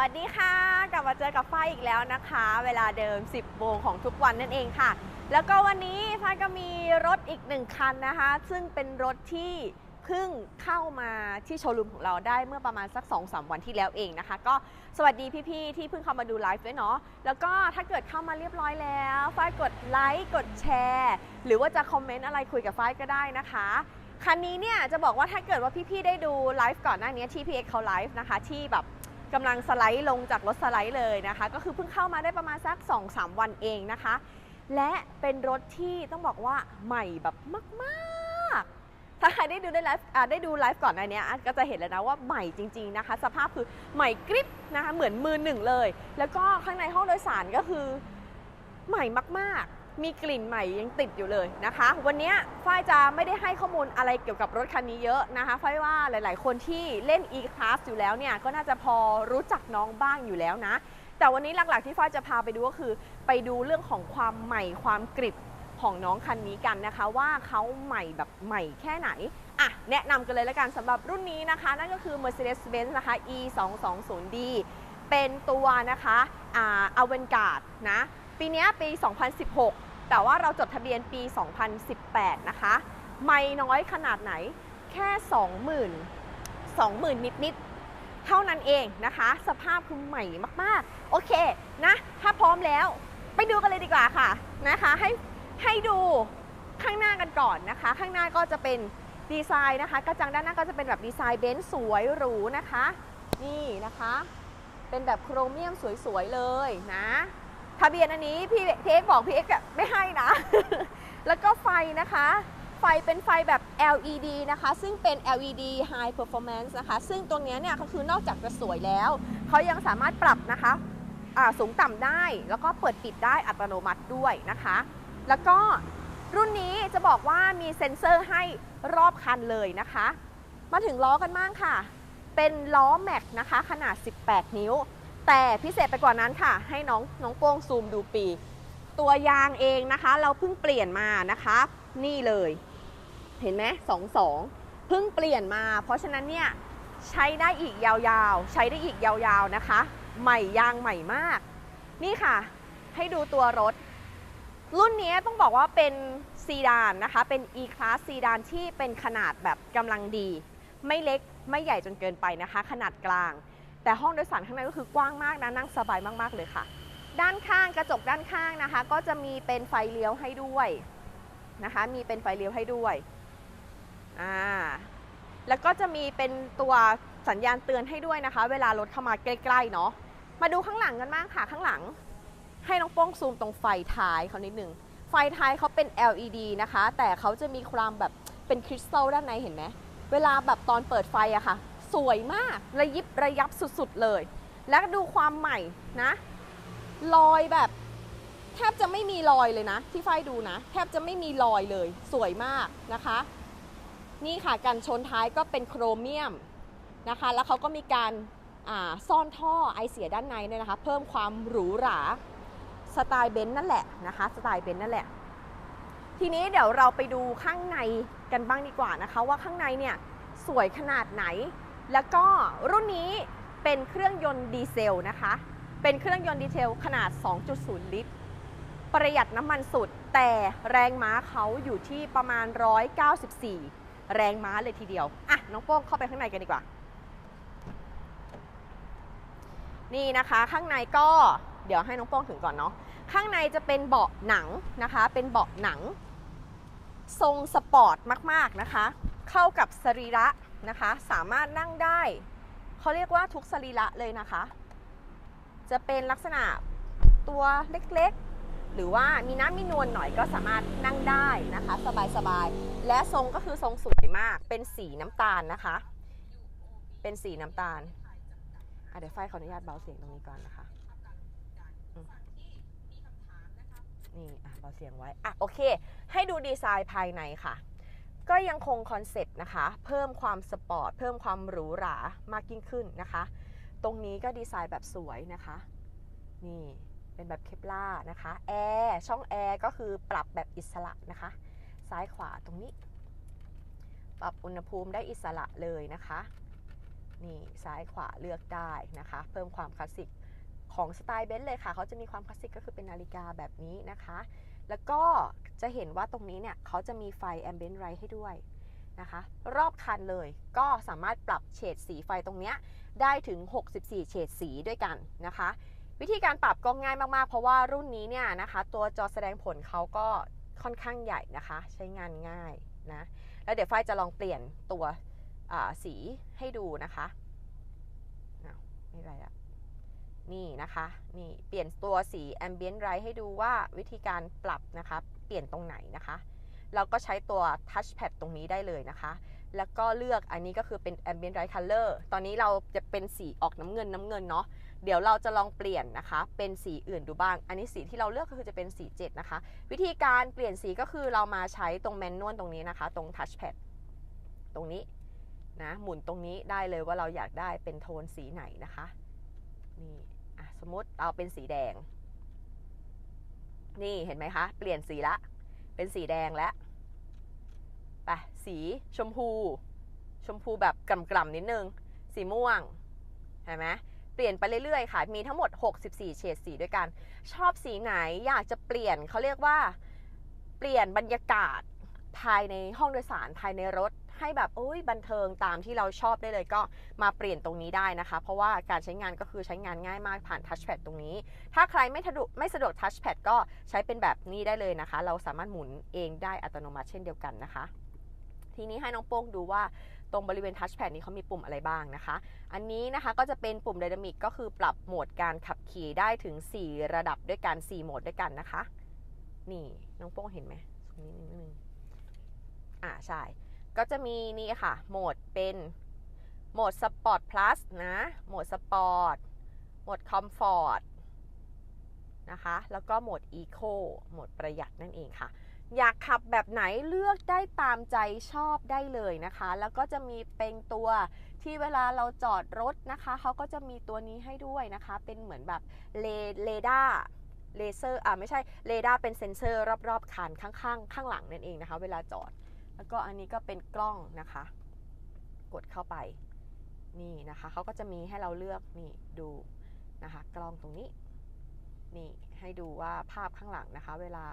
วัสดีค่ะ กลับมาเจอกับฝ้ายอีกแล้วนะคะ เวลาเดิม 10โมงของทุกวันนั่นเองค่ะ แล้วก็วันนี้ฝ้ายก็มีรถอีกหนึ่งคันนะคะ ซึ่งเป็นรถที่เพิ่งเข้ามาที่โชว์รูมของเราได้เมื่อประมาณสัก2-3วันที่แล้วเองนะคะ ก็สวัสดีพี่ๆที่เพิ่งเข้ามาดูไลฟ์ด้วยเนาะแล้วก็ถ้าเกิดเข้ามาเรียบร้อยแล้วฝ้ายกดไลค์กดแชร์ หรือว่าจะคอมเมนต์อะไรคุยกับฝ้ายก็ได้นะคะคันนี้เนี่ยจะบอกว่าถ้าเกิดว่าพี่ๆได้ดูไลฟ์ก่อนหน้านี้ที่พี่เอ็กเขาไลฟ์นะคะที่แบบ กำลังสไลด์ลงจากรถสไลด์เลยนะคะ ก็คือเพิ่งเข้ามาได้ประมาณสัก 2-3 วันเองนะคะ และเป็นรถที่ต้องบอกว่าใหม่แบบมากๆ ถ้าใครได้ดูได้ไลฟ์ได้ดูไลฟ์ก่อนหน้านี้ก็จะเห็นแล้วนะว่าใหม่จริง ๆนะคะ สภาพคือใหม่กริบนะคะเหมือนมือหนึ่งเลย แล้วก็ข้างในห้องโดยสารก็คือใหม่มากๆ มีกลิ่นใหม่ยังติดอยู่เลยนะคะ วันนี้ฝ้ายจะไม่ได้ให้ข้อมูลอะไรเกี่ยวกับรถคันนี้เยอะนะคะฝ้ายว่าหลาย ๆ คนที่เล่น e-class อยู่แล้วเนี่ยก็น่าจะพอรู้จักน้องบ้างอยู่แล้วนะ แต่วันนี้หลัก ๆ ที่ฝ้ายจะพาไปดูก็คือ ไปดูเรื่องของความใหม่ความกริบของน้องคันนี้กันนะคะ ว่าเขาใหม่แบบใหม่แค่ไหนอะแนะนำกันเลยละกันสำหรับรุ่นนี้นะคะ นั่นก็คือ Mercedes-Benz นะคะ E 2 2 0 D เป็นตัวนะคะอ่าอเวนการ์ดนะ ปีเนี้ยปี 2016 แต่ว่าเราจดทะเบียนปี 2018 นะคะ ไม่น้อยขนาดไหนแค่ 20,000 20,000 นิดๆเท่านั้นเองนะคะ สภาพคือใหม่มากๆ โอเคนะ ถ้าพร้อมแล้วไปดูกันเลยดีกว่าค่ะนะคะให้ให้ดูข้างหน้ากันก่อนนะคะ ข้างหน้าก็จะเป็นดีไซน์นะคะ กระจังด้านหน้าก็จะเป็นแบบดีไซน์เบนซ์สวยหรูนะคะ นี่นะคะ เป็นแบบโครเมียมสวยๆเลยนะ ทะเบียนอันนี้พี่พี่เอ็กบอกพี่เอ็กไม่ให้นะ แล้วก็ไฟนะคะ ไฟเป็นไฟแบบ LED นะคะ ซึ่งเป็น LED High Performance นะคะ ซึ่งตรงเนี้ยเนี่ยก็คือนอกจากจะสวยแล้ว เขายังสามารถปรับนะคะสูงต่ำได้ แล้วก็เปิดปิดได้อัตโนมัติด้วยนะคะ แล้วก็รุ่นนี้จะบอกว่ามีเซ็นเซอร์ให้รอบคันเลยนะคะ มาถึงล้อกันบ้างค่ะ เป็นล้อแม็กนะคะ ขนาด 18 นิ้ว แต่พิเศษไปกว่านั้นค่ะ ให้น้องน้องโป้งซูมดูปี ตัวยางเองนะคะ เราเพิ่งเปลี่ยนมานะคะ นี่เลย เห็นไหมสองสองเพิ่งเปลี่ยนมา เพราะฉะนั้นเนี่ยใช้ได้อีกยาวๆ ใช้ได้อีกยาวๆนะคะ ใหม่ยางใหม่มาก นี่ค่ะ ให้ดูตัวรถ รุ่นนี้ต้องบอกว่าเป็นซีดานนะคะ เป็น E-Class ซีดานที่เป็นขนาดแบบกำลังดี ไม่เล็กไม่ใหญ่จนเกินไปนะคะ ขนาดกลาง แต่ห้องโดยสารข้างในก็คือกว้างมากนะนั่งสบายมาก ๆ เลยค่ะ ด้านข้างกระจกด้านข้างนะคะ ก็จะมีเป็นไฟเลี้ยวให้ด้วยนะคะ มีเป็นไฟเลี้ยวให้ด้วยอ่าแล้วก็จะมีเป็นตัวสัญญาณเตือนให้ด้วยนะคะ เวลารถเข้ามาใกล้ๆเนาะมาดูข้างหลังกันบ้างค่ะข้างหลัง ให้น้องโป้งซูมตรงไฟท้ายเขานิดนึงไฟท้ายเขาเป็น LED นะคะ แต่เขาจะมีความแบบเป็นคริสตัลด้านในเห็นไหมเวลาแบบตอนเปิดไฟอะค่ะ สวยมากระยิบระยับสุดๆเลย แล้วดูความใหม่นะรอยแบบแทบจะไม่มีรอยเลยนะ ที่ไฟดูนะ แทบจะไม่มีรอยเลย สวยมากนะคะ นี่ค่ะกันชนท้ายก็เป็นโครเมียมนะคะ แล้วเขาก็มีการาซ่อนท่อไอเสียด้านในด้วยนะคะ เพิ่มความหรูหราสไตล์เบนซ์นั่นแหละนะคะสไตล์เบนซ์นั่นแหละ ทีนี้เดี๋ยวเราไปดูข้างในกันบ้างดีกว่านะคะ ว่าข้างในเนี่ยสวยขนาดไหน แล้วก็รุ่นนี้เป็นเครื่องยนต์ดีเซลนะคะ เป็นเครื่องยนต์ดีเซลขนาด 2.0 ลิตร ประหยัดน้ำมันสุด แต่แรงม้าเขาอยู่ที่ประมาณ 194 แรงม้าเลยทีเดียว อะ น้องโป้งเข้าไปข้างในกันดีกว่า นี่นะคะข้างในก็เดี๋ยวให้น้องโป้งถึงก่อนเนาะ ข้างในจะเป็นเบาะหนังนะคะ เป็นเบาะหนัง ทรงสปอร์ตมาก ๆ นะคะ เข้ากับสรีระ นะคะ สามารถนั่งได้ เขาเรียกว่าทุกสรีระเลยนะคะ จะเป็นลักษณะตัวเล็กๆ หรือว่ามีน้ำมีนวลหน่อยก็สามารถนั่งได้นะคะ สบายๆ และทรงก็คือทรงสวยมาก เป็นสีน้ำตาลนะคะ เป็นสีน้ำตาลเดี๋ยวไฟขออนุญาตเบาเสียงตรงนี้ก่อนนะคะนี่อะเบาเสียงไว้อะโอเค ให้ดูดีไซน์ภายในค่ะ ก็ยังคงคอนเซปต์นะคะ เพิ่มความสปอร์ต เพิ่มความหรูหรามากยิ่งขึ้นนะคะ ตรงนี้ก็ดีไซน์แบบสวยนะคะ นี่เป็นแบบเคปล่านะคะแอร์ช่องแอร์ก็คือปรับแบบอิสระนะคะ ซ้ายขวาตรงนี้ ปรับอุณหภูมิได้อิสระเลยนะคะ นี่ซ้ายขวาเลือกได้นะคะ เพิ่มความคลาสสิกของสไตล์เบนซ์เลยค่ะ เขาจะมีความคลาสสิกก็คือเป็นนาฬิกาแบบนี้นะคะ แล้วก็จะเห็นว่าตรงนี้เนี่ยเขาจะมีไฟแอมเบียนไ t ให้ด้วยนะคะ รอบคันเลยก็สามารถปรับเฉดสีไฟตรงเนี้ยได้ถึง 64 เฉดสีด้วยกันนะคะ วิธีการปรับก็ง่ายมากๆ เพราะว่ารุ่นนี้เนี่ยนะคะ ตัวจอแสดงผลเขาก็ค่อนข้างใหญ่นะคะ ใช้งานง่ายนะ แล้วเดี๋ยวไฟจะลองเปลี่ยนตัวสีให้ดูนะคะไม่ไรอะ นี่นะคะนี่เปลี่ยนตัวสี Ambient Light ให้ดูว่าวิธีการปรับนะคะเปลี่ยนตรงไหนนะคะเราก็ใช้ตัว Touchpad ตรงนี้ได้เลยนะคะ แล้วก็เลือกอันนี้ก็คือเป็น Ambient Light Color ตอนนี้เราจะเป็นสีออกน้ำเงินน้ำเงินเนาะเดี๋ยวเราจะลองเปลี่ยนนะคะ เป็นสีอื่นดูบ้าง อันนี้สีที่เราเลือกก็คือจะเป็นสี 7 นะคะ วิธีการเปลี่ยนสีก็คือเรามาใช้ตรงแมนนวลตรงนี้นะคะ ตรง Touchpad ตรงนี้นะหมุนตรงนี้ได้เลยว่าเราอยากได้เป็นโทนสีไหนนะคะนี่ สมมติเอาเป็นสีแดง นี่เห็นไหมคะ เปลี่ยนสีละ เป็นสีแดงแล้วไปสีชมพู ชมพูแบบกล่ำๆนิดนึง สีม่วง เห็นไหมเปลี่ยนไปเรื่อยๆ ค่ะ มีทั้งหมด 64 เฉดสีด้วยกัน ชอบสีไหนอยากจะเปลี่ยนเขาเรียกว่า เปลี่ยนบรรยากาศภายในห้องโดยสารภายในรถ ให้แบบโอ้ยบันเทิงตามที่เราชอบได้เลยก็มาเปลี่ยนตรงนี้ได้นะคะ เพราะว่าการใช้งานก็คือใช้งานง่ายมากผ่านทัชแพดตรงนี้ ถ้าใครไม่สะดวกไม่สะดวกทัชแพดก็ใช้เป็นแบบนี้ได้เลยนะคะ เราสามารถหมุนเองได้อัตโนมัติเช่นเดียวกันนะคะ ทีนี้ให้น้องโป้งดูว่าตรงบริเวณทัชแพดนี้เขามีปุ่มอะไรบ้างนะคะ อันนี้นะคะก็จะเป็นปุ่มไดนามิกก็คือปรับโหมดการขับขี่ได้ถึง 4 ระดับด้วยกัน 4 โหมดด้วยกันนะคะ นี่น้องโป้งเห็นไหมตรงนี้นิดนึงอ่าใช่ ก็จะมีนี่ค่ะ โหมดเป็นโหมดสปอร์ตพลัสนะ โหมดสปอร์ต โหมดคอมฟอร์ตนะคะ แล้วก็โหมดอีโคโหมดประหยัดนั่นเองค่ะ อยากขับแบบไหนเลือกได้ตามใจชอบได้เลยนะคะ แล้วก็จะมีเป็นตัวที่เวลาเราจอดรถนะคะ เขาก็จะมีตัวนี้ให้ด้วยนะคะ เป็นเหมือนแบบเลเรดาร์เลเซอร์ อ่าไม่ใช่ เรดาร์เป็นเซ็นเซอร์รอบๆคันข้างๆ ข้างหลังนั่นเองนะคะ เวลาจอด แล้วก็อันนี้ก็เป็นกล้องนะคะ กดเข้าไปนี่นะคะเขาก็จะมีให้เราเลือกนี่ดูนะคะ กล้องตรงนี้นี่ให้ดูว่าภาพข้างหลังนะคะ เวลา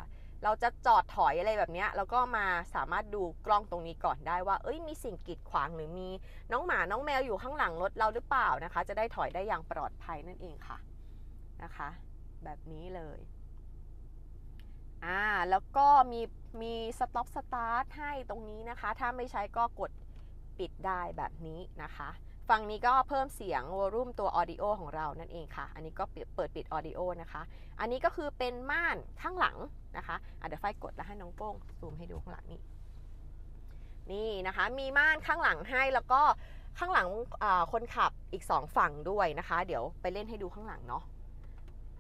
เราจะจอดถอยอะไรแบบนี้เราก็มาสามารถดูกล้องตรงนี้ก่อนได้ว่า เอ้ยมีสิ่งกีดขวางหรือมีน้องหมาน้องแมวอยู่ข้างหลังรถเราหรือเปล่านะคะ จะได้ถอยได้อย่างปลอดภัยนั่นเองค่ะนะคะ แบบนี้เลย อ่าแล้วก็มีมีสต็อปสตาร์ทให้ตรงนี้นะคะ ถ้าไม่ใช้ก็กดปิดได้แบบนี้นะคะฝั่งนี้ก็เพิ่มเสียงวอลุ่มตัวออดิโอของเรานั่นเองค่ะ อันนี้ก็เปิดปิดออดิโอนะคะ อันนี้ก็คือเป็นม่านข้างหลังนะคะะเดี๋ยวไฟกดแล้วให้น้องโป้งซูมให้ดูข้างหลังนี่นี่นะคะ มีม่านข้างหลังให้แล้วก็ข้างหลังคนขับอีก 2 ฝั่งด้วยนะคะ เดี๋ยวไปเล่นให้ดูข้างหลังเนาะ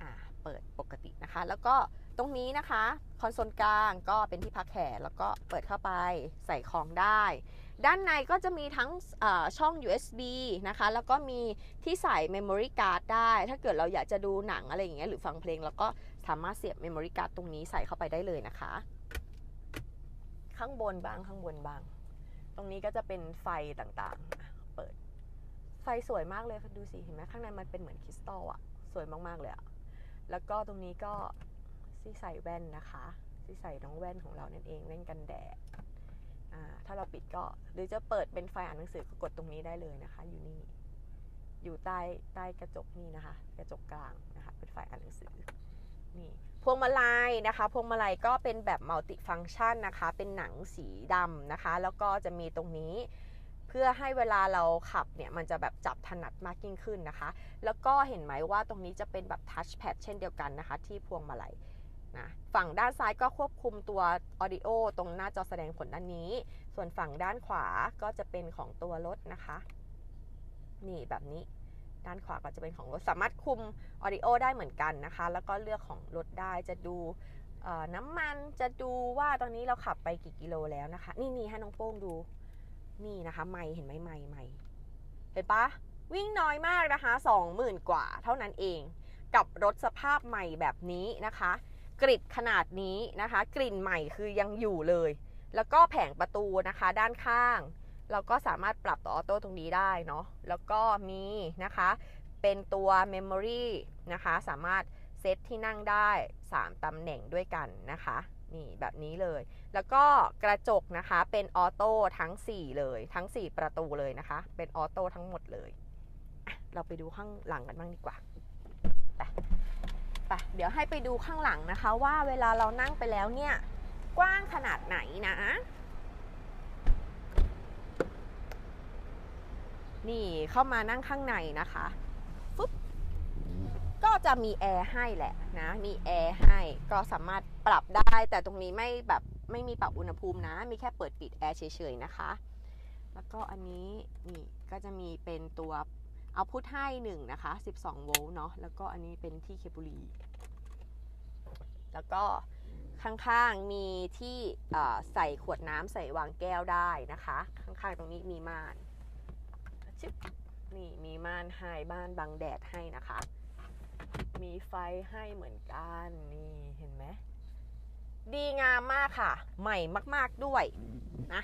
ะเปิดปกตินะคะ แล้วก็ ตรงนี้นะคะคอนโซลกลางก็เป็นที่พักแขนแล้วก็เปิดเข้าไปใส่ของได้ ด้านในก็จะมีทั้งช่อง USB นะคะ แล้วก็มีที่ใส่ Memory Card ได้ ถ้าเกิดเราอยากจะดูหนังอะไรอย่างเงี้ยหรือฟังเพลง แล้วก็สามารถเสียบ Memory Card ตรงนี้ใส่เข้าไปได้เลยนะคะ ข้างบนบางข้างบนบาง ตรงนี้ก็จะเป็นไฟต่างๆ เปิด ไฟสวยมากเลยดูสิเห็นไหมข้างในมันเป็นเหมือนคริสตัลอะสวยมากๆเลยอะแล้วก็ตรงนี้ก็ ที่ใส่แว่นนะคะที่ใส่น้องแว่นของเรานั่นเองแว่นกันแดดถ้าเราปิดก็หรือจะเปิดเป็นไฟอ่านหนังสือก็กดตรงนี้ได้เลยนะคะ อยู่นี่อยู่ใต้ใต้กระจกนี่นะคะ กระจกกลางนะคะ เป็นไฟอ่านหนังสือนี่พวงมาลัยนะคะพวงมาลัยก็เป็นแบบมัลติฟังก์ชันนะคะ เป็นหนังสีดำนะคะ แล้วก็จะมีตรงนี้เพื่อให้เวลาเราขับเนี่ย มันจะแบบจับถนัดมากยิ่งขึ้นนะคะ แล้วก็เห็นไหมว่าตรงนี้จะเป็นแบบทัชแพดเช่นเดียวกันนะคะ ที่พวงมาลัย นะฝั่งด้านซ้ายก็ควบคุมตัว Audio ตรงหน้าจอแสดงผลด้านนี้ ส่วนฝั่งด้านขวาก็จะเป็นของตัวรถนะคะ นี่แบบนี้ด้านขวาก็จะเป็นของรถสามารถคุม Audio ได้เหมือนกันนะคะ แล้วก็เลือกของรถได้จะดูน้ำมันจะดูว่าตอนนี้เราขับไปกี่กิโลแล้วนะคะ นี่นี่ให้น้องโป้งดูนี่นะคะไม่เห็นไหมไม่ไม่เห็นปะวิ่งน้อยมากนะคะ20,000 กว่าเท่านั้นเอง กับรถสภาพใหม่แบบนี้นะคะ กริดขนาดนี้นะคะ กลิ่นใหม่คือยังอยู่เลย แล้วก็แผงประตูนะคะด้านข้าง เราก็สามารถปรับตัวออโต้ตรงนี้ได้เนาะแล้วก็มีนะคะเป็นตัว Memory นะคะสามารถเซตที่นั่งได้ 3ตำแหน่งด้วยกันนะคะนี่แบบนี้เลย แล้วก็กระจกนะคะเป็นออโต้ทั้ง 4 เลย ทั้ง 4 ประตูเลยนะคะ เป็นออโต้ทั้งหมดเลย เราไปดูข้างหลังกันบ้างดีกว่า ปเดี๋ยวให้ไปดูข้างหลังนะคะ ว่าเวลาเรานั่งไปแล้วเนี่ย กว้างขนาดไหนนะ นี่เข้ามานั่งข้างในนะคะฟึบก็จะมีแอร์ให้แหละนะ มีแอร์ให้ก็สามารถปรับได้แต่ตรงนี้ไม่แบบไม่มีปรับอุณหภูมินะ มีแค่เปิดปิดแอร์เฉยๆนะคะ แล้วก็อันนี้นี่ก็จะมีเป็นตัว เอาพุทให้หนึ่งนะคะ 12 โวลต์เนาะแล้วก็อันนี้เป็นที่เคเบุรีแล้วก็ข้างๆมีที่ใส่ขวดน้ำใส่วางแก้วได้นะคะ ข้างๆตรงนี้มีม่านชึบนี่มีม่านให้บ้านบังแดดให้นะคะ มีไฟให้เหมือนกันนี่เห็นไหมดีงามมากค่ะ ใหม่มาก ๆด้วยนะ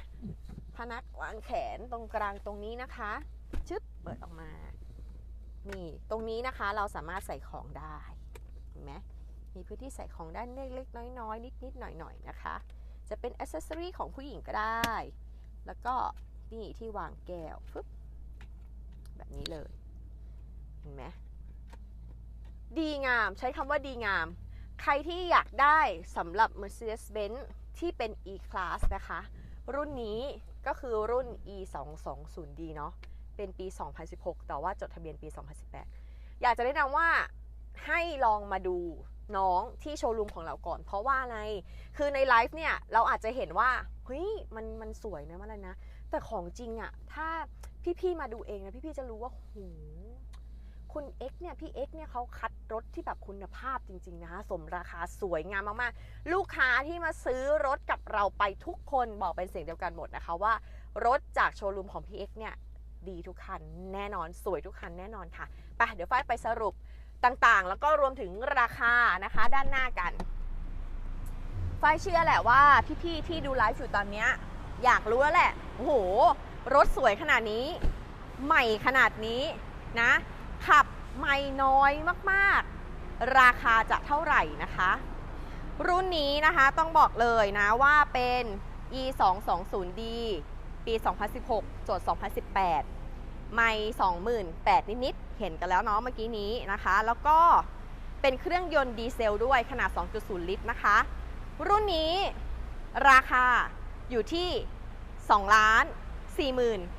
พนักวางแขนตรงกลางตรงนี้นะคะชึบ เปิดออกมา นี่ ตรงนี้นะคะเราสามารถใส่ของได้เห็นไหมมีพื้นที่ใส่ของได้เล็กๆน้อยๆนิดๆหน่อยๆนะคะ จะเป็นอ c เซสซอรีของผู้หญิงก็ได้ แล้วก็นี่ที่วางแก้วฟึบแบบนี้เลยเห็นไหมดีงามใช้คำว่าดีงาม ใครที่อยากได้สำหรับ Mercedes-Benz ที่เป็น E-Class นะคะ รุ่นนี้ก็คือรุ่น E 2 2 0 D เนาะ เป็นปี 2016 แต่ว่าจดทะเบียนปี 2018 อยากจะแนะนำว่าให้ลองมาดูน้องที่โชว์รูมของเราก่อน เพราะว่าอะไร คือในไลฟ์เนี่ยเราอาจจะเห็นว่าเฮ้ยมันมันสวยนะมันอะไรนะ แต่ของจริงอะถ้าพี่ๆมาดูเองนะพี่ๆจะรู้ว่าโหคุณ X เนี่ยพี่ X เนี่ยเขาคัดรถที่แบบคุณภาพจริง ๆ นะคะสมราคาสวยงามมากๆ ลูกค้าที่มาซื้อรถกับเราไปทุกคนบอกเป็นเสียงเดียวกันหมดนะคะว่า รถจากโชว์รูมของพี่ X เนี่ย ดีทุกคันแน่นอนสวยทุกคันแน่นอนค่ะไปเดี๋ยวฝ้ายไปสรุปต่างๆ แล้วก็รวมถึงราคานะคะด้านหน้ากันฝ้ายเชื่อแหละว่าพี่ๆที่ดูไลฟ์อยู่ตอนเนี้ยอยากรู้แล้วแหละโอ้โห รถสวยขนาดนี้ ใหม่ขนาดนี้นะ ขับใหม่น้อยมากๆ ราคาจะเท่าไหร่นะคะ รุ่นนี้นะคะต้องบอกเลยนะว่าเป็น e 2 2 0 d ปี 2016จด2018 ไม่28,000นิดๆ เห็นกันแล้วเนาะเมื่อกี้นี้นะคะ แล้วก็เป็นเครื่องยนต์ดีเซลด้วยขนาด 2.0 ลิตรนะคะ รุ่นนี้ราคาอยู่ที่2ล้าน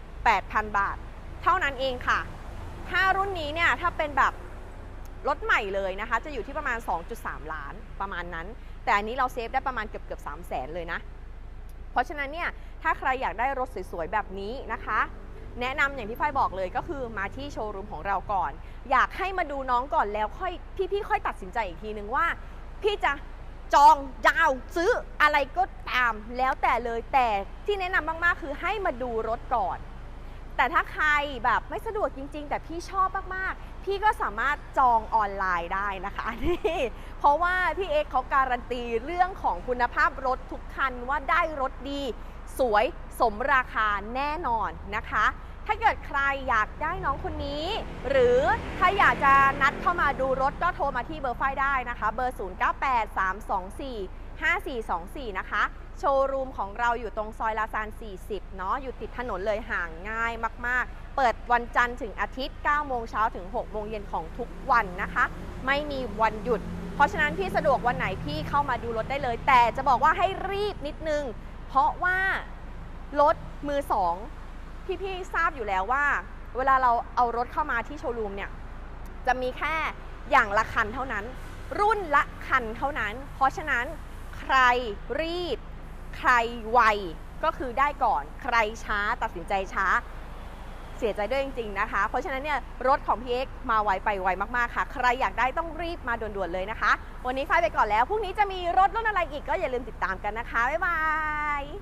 48,000 บาท เท่านั้นเองค่ะ ถ้ารุ่นนี้เนี่ยถ้าเป็นแบบรถใหม่เลยนะคะ จะอยู่ที่ประมาณ 2.3 ล้านประมาณนั้น แต่อันนี้เราเซฟได้ประมาณเกือบเกือบ3แสนเลยนะ เพราะฉะนั้นเนี่ยถ้าใครอยากได้รถสวยๆแบบนี้นะคะ แนะนำอย่างที่ฝ้ายบอกเลยก็คือมาที่โชว์รูมของเราก่อน อยากให้มาดูน้องก่อนแล้วค่อยพี่ๆค่อยตัดสินใจอีกทีนึงว่า พี่จะจองยาวซื้ออะไรก็ตามแล้วแต่เลยแต่ที่แนะนำมากๆ คือให้มาดูรถก่อน แต่ถ้าใครแบบไม่สะดวกจริง ๆ แต่พี่ชอบมากๆ พี่ก็สามารถจองออนไลน์ได้นะคะนี่เพราะว่าพี่เอ็กเขาการันตีเรื่องของคุณภาพรถทุกคันว่าได้รถดี สวยสมราคาแน่นอนนะคะ ถ้าเกิดใครอยากได้น้องคนนี้ หรือถ้าอยากจะนัดเข้ามาดูรถก็โทรมาที่เบอร์ไฟได้นะคะ เบอร์ 0983245424 นะคะ โชว์รูมของเราอยู่ตรงซอยลาซาน 40 เนาะอยู่ติดถนนเลยห่างง่ายมาก ๆ เปิดวันจันทร์ถึงอาทิตย์ 9 โมงเช้าถึง 6 โมงเย็นของทุกวันนะคะ ไม่มีวันหยุด เพราะฉะนั้นพี่สะดวกวันไหนพี่เข้ามาดูรถได้เลย แต่จะบอกว่าให้รีบนิดนึง เพราะว่ารถมือสองพี่ๆทราบอยู่แล้วว่า เวลาเราเอารถเข้ามาที่โชว์รูมเนี่ยจะมีแค่อย่างละคันเท่านั้น รุ่นละคันเท่านั้น เพราะฉะนั้นใครรีบ ใครไวก็คือได้ก่อนใครช้าตัดสินใจช้าเสียใจด้วยจริง ๆ นะคะ เพราะฉะนั้นเนี่ยรถของพีเอ็กมาไวไปไวมาก ๆ ค่ะ ใครอยากได้ต้องรีบมาด่วน ๆ เลยนะคะ วันนี้ฝ้ายไปก่อนแล้ว พรุ่งนี้จะมีรถรุ่นอะไรอีกก็อย่าลืมติดตามกันนะคะ บ๊ายบาย